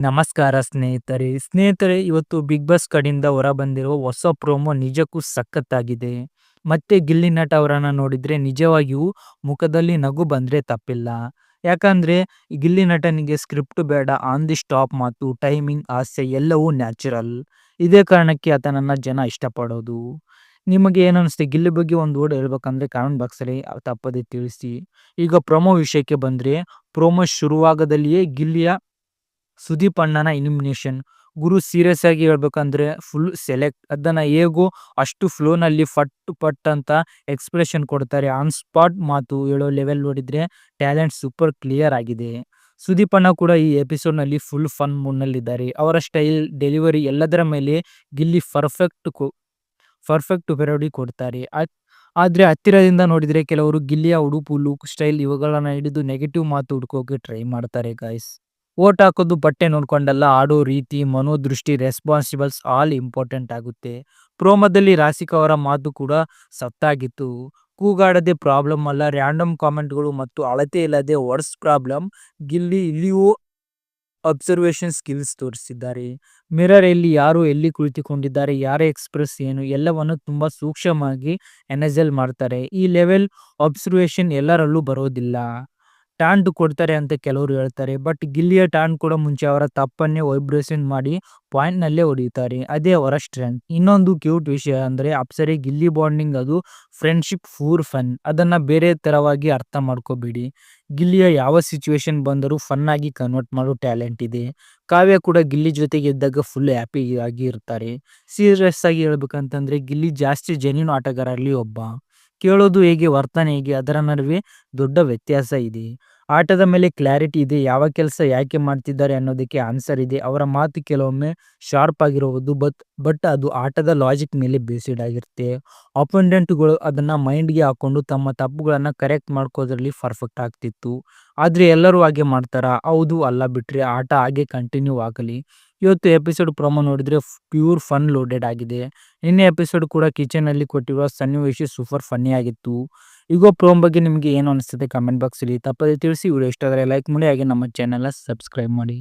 ನಮಸ್ಕಾರ ಸ್ನೇಹಿತರೆ. ಸ್ನೇಹಿತರೆ, ಇವತ್ತು ಬಿಗ್ ಬಾಸ್ ಕಡೆಯಿಂದ ಹೊರ ಬಂದಿರುವ ಹೊಸ ಪ್ರೋಮೋ ನಿಜಕ್ಕೂ ಸಖತ್ತಾಗಿದೆ. ಮತ್ತೆ ಗಿಲ್ಲಿ ನಟ ಅವರನ್ನ ನೋಡಿದ್ರೆ ನಿಜವಾಗಿಯೂ ಮುಖದಲ್ಲಿ ನಗು ಬಂದ್ರೆ ತಪ್ಪಿಲ್ಲ. ಯಾಕಂದ್ರೆ ಗಿಲ್ಲಿ ನಟನಿಗೆ ಸ್ಕ್ರಿಪ್ಟ್ ಬೇಡ ಆನ್ ದಿ ಸ್ಟಾಪ್ ಮಾತು ಟೈಮಿಂಗ್ ಆಸೆ ಎಲ್ಲವೂ ನ್ಯಾಚುರಲ್ ಇದೇ ಕಾರಣಕ್ಕೆ ಆತನನ್ನ ಜನ ಇಷ್ಟಪಡೋದು. ನಿಮಗೆ ಏನನ್ಸುತ್ತೆ ಗಿಲ್ಲಿ ಬಗ್ಗೆ ಒಂದು ವರ್ಡ್ ಹೇಳ್ಬೇಕಂದ್ರೆ ಕಾಮೆಂಟ್ ಬಾಕ್ಸಲ್ಲಿ ತಪ್ಪದೆ ತಿಳಿಸಿ. ಈಗ ಪ್ರೊಮೋ ವಿಷಯಕ್ಕೆ ಬಂದರೆ, ಪ್ರೊಮೋ ಶುರುವಾಗದಲ್ಲಿಯೇ ಗಿಲ್ಲಿಯ ಸುದೀಪ್ ಅಣ್ಣನ ಇಲಿಮಿನೇಷನ್ ಗುರು ಸೀರಿಯಸ್ ಆಗಿ ಹೇಳ್ಬೇಕಂದ್ರೆ ಫುಲ್ ಸೆಲೆಕ್ಟ್ ಅದನ್ನ ಹೇಗೋ ಅಷ್ಟು ಫ್ಲೋನಲ್ಲಿ ಫಟ್ ಪಟ್ ಅಂತ ಎಕ್ಸ್ಪ್ರೆಷನ್ ಕೊಡ್ತಾರೆ. ಆನ್ ಸ್ಪಾಟ್ ಮಾತು ಹೇಳೋ ಲೆವೆಲ್ ನೋಡಿದ್ರೆ ಟ್ಯಾಲೆಂಟ್ ಸೂಪರ್ ಕ್ಲಿಯರ್ ಆಗಿದೆ. ಸುದೀಪ್ ಅಣ್ಣ ಕೂಡ ಈ ಎಪಿಸೋಡ್ನಲ್ಲಿ ಫುಲ್ ಫನ್ ಮೂಡ್ನಲ್ಲಿದ್ದಾರೆ ಅವರ ಸ್ಟೈಲ್ ಡೆಲಿವರಿ ಎಲ್ಲದರ ಮೇಲೆ ಗಿಲ್ಲಿ ಪರ್ಫೆಕ್ಟ್ ಪರ್ಫೆಕ್ಟ್ ಪೆರೋಡಿ ಕೊಡ್ತಾರೆ. ಆದರೆ ಹತ್ತಿರದಿಂದ ನೋಡಿದ್ರೆ ಕೆಲವರು ಗಿಲ್ಲಿಯ ಉಡುಪು ಲುಕ್ ಸ್ಟೈಲ್ ಇವುಗಳನ್ನ ಹಿಡಿದು ನೆಗೆಟಿವ್ ಮಾತು ಹುಡ್ಕೋಕೆ ಟ್ರೈ ಮಾಡ್ತಾರೆ ಗಾಯ್ಸ್ ಓಟ್ ಹಾಕೋದು ಬಟ್ಟೆ ನೋಡ್ಕೊಂಡಲ್ಲ ಆಡೋ ರೀತಿ, ಮನೋದೃಷ್ಟಿ ರೆಸ್ಪಾನ್ಸಿಬಲ್ಸ್ ಆಲ್ ಇಂಪಾರ್ಟೆಂಟ್ ಆಗುತ್ತೆ. ಪ್ರೋಮದಲ್ಲಿ ರಾಸಿಕ್ ಅವರ ಮಾತು ಕೂಡ ಸತ್ತಾಗಿತ್ತು. ಕೂಗಾಡದೆ ಪ್ರಾಬ್ಲಮ್ ಅಲ್ಲ ರ್ಯಾಂಡಮ್ ಕಾಮೆಂಟ್ಗಳು ಮತ್ತು ಅಳತೆ ಇಲ್ಲದೆ ವರ್ಸ್ ಪ್ರಾಬ್ಲಮ್ ಗಿಲ್ಲಿ ಇಲ್ಲಿಯೂ ಅಬ್ಸರ್ವೇಷನ್ ಸ್ಕಿಲ್ಸ್ ತೋರಿಸಿದ್ದಾರೆ. ಮಿರರ್ ಎಲ್ಲಿ ಯಾರು ಎಲ್ಲಿ ಕುಳಿತುಕೊಂಡಿದ್ದಾರೆ, ಯಾರ ಎಕ್ಸ್ಪ್ರೆಸ್ ಏನು, ಎಲ್ಲವನ್ನು ತುಂಬ ಸೂಕ್ಷ್ಮವಾಗಿ ಎನಜಲ್ ಮಾಡ್ತಾರೆ. ಈ ಲೆವೆಲ್ ಅಬ್ಸರ್ವೇಷನ್ ಎಲ್ಲರಲ್ಲೂ ಬರೋದಿಲ್ಲ. ಟಾಂಟ್ ಕೊಡ್ತಾರೆ ಅಂತ ಕೆಲವರು ಹೇಳ್ತಾರೆ. ಬಟ್ ಗಿಲ್ಲಿಯ ಟಾಂಟ್ ಕೂಡ ಮುಂಚೆ ಅವರ ತಪ್ಪನ್ನೇ ವೈಬ್ರೇಷನ್ ಮಾಡಿ ಪಾಯಿಂಟ್ ನಲ್ಲೇ ಹೊಡೆಯುತ್ತಾರೆ ಅದೇ ಅವರ ಸ್ಟ್ರೆಂತ್. ಇನ್ನೊಂದು ಕ್ಯೂಟ್ ವಿಷಯ ಅಂದ್ರೆ ಅಪ್ಸರೆ ಗಿಲ್ಲಿ ಬಾಂಡಿಂಗ್ ಅದು ಫ್ರೆಂಡ್ಶಿಪ್ ಫೂರ್ ಫನ್. ಅದನ್ನ ಬೇರೆ ತರವಾಗಿ ಅರ್ಥ ಮಾಡ್ಕೋಬೇಡಿ. ಗಿಲ್ಲಿಯ ಯಾವ ಸಿಚುವೇಶನ್ ಬಂದರೂ ಫನ್ ಆಗಿ ಕನ್ವರ್ಟ್ ಮಾಡೋ ಟ್ಯಾಲೆಂಟ್ ಇದೆ. ಕಾವ್ಯ ಕೂಡ ಗಿಲ್ಲಿ ಜೊತೆಗೆ ಇದ್ದಾಗ ಫುಲ್ ಹ್ಯಾಪಿ ಆಗಿ ಇರ್ತಾರೆ. ಸೀರಿಯಸ್ ಆಗಿ ಹೇಳ್ಬೇಕಂತಂದ್ರೆ ಗಿಲ್ಲಿ ಜಾಸ್ತಿ ಜೆನ್ಯೂನ್ ಆಟಗಾರರಲ್ಲಿ ಒಬ್ಬ. ಕೇಳೋದು ಹೇಗೆ, ವರ್ತನೆ ಹೇಗೆ, ಅದರ ನಡುವೆ ದೊಡ್ಡ ವ್ಯತ್ಯಾಸ ಇದೆ. ಆಟದ ಮೇಲೆ ಕ್ಲಾರಿಟಿ ಇದೆ, ಯಾವ ಕೆಲಸ ಯಾಕೆ ಮಾಡ್ತಿದ್ದಾರೆ ಅನ್ನೋದಕ್ಕೆ ಆನ್ಸರ್ ಇದೆ. ಅವರ ಮಾತು ಕೆಲವೊಮ್ಮೆ ಶಾರ್ಪ್ ಆಗಿರುವುದು ಬಟ್ ಬಟ್ ಅದು ಆಟದ ಲಾಜಿಕ್ ಮೇಲೆ ಬೇಸ್ಡ್ ಆಗಿರುತ್ತೆ. ಅಪೋನೆಂಟ್ಗಳು ಅದನ್ನ ಮೈಂಡ್ಗೆ ಹಾಕೊಂಡು ತಮ್ಮ ತಪ್ಪುಗಳನ್ನ ಕರೆಕ್ಟ್ ಮಾಡ್ಕೋದ್ರಲ್ಲಿ ಪರ್ಫೆಕ್ಟ್ ಆಗ್ತಿತ್ತು. ಆದ್ರೆ ಎಲ್ಲರೂ ಹಾಗೆ ಮಾಡ್ತಾರಾ. ಹೌದು, ಅಲ್ಲ ಬಿಟ್ಟರೆ ಆಟ ಹಾಗೆ ಕಂಟಿನ್ಯೂ ಆಗಲಿ. ಇವತ್ತು ಎಪಿಸೋಡ್ ಪ್ರೊಮೋ ನೋಡಿದ್ರೆ ಪ್ಯೂರ್ ಫನ್ ಲೋಡೆಡ್ ಆಗಿದೆ. ನಿನ್ನೆ ಎಪಿಸೋಡ್ ಕೂಡ ಕಿಚನ್ ಅಲ್ಲಿ ಕೊಟ್ಟಿರುವ ಸನ್ನಿವೇಶ ಸೂಪರ್ ಫನ್ನಿ ಆಗಿತ್ತು. ಈಗ ಪ್ರೋಮ್ ಬಗ್ಗೆ ನಿಮಗೆ ಏನು ಅನಿಸ್ತದೆ ಕಮೆಂಟ್ ಬಾಕ್ಸಲ್ಲಿ ತಪ್ಪದೆ ತಿಳಿಸಿ. ವಿಡಿಯೋ ಇಷ್ಟ ಆದರೆ ಲೈಕ್ ಮಾಡಿ. ಹಾಗೆ ನಮ್ಮ ಚಾನೆಲ್ ಸಬ್ಸ್ಕ್ರೈಬ್ ಮಾಡಿ.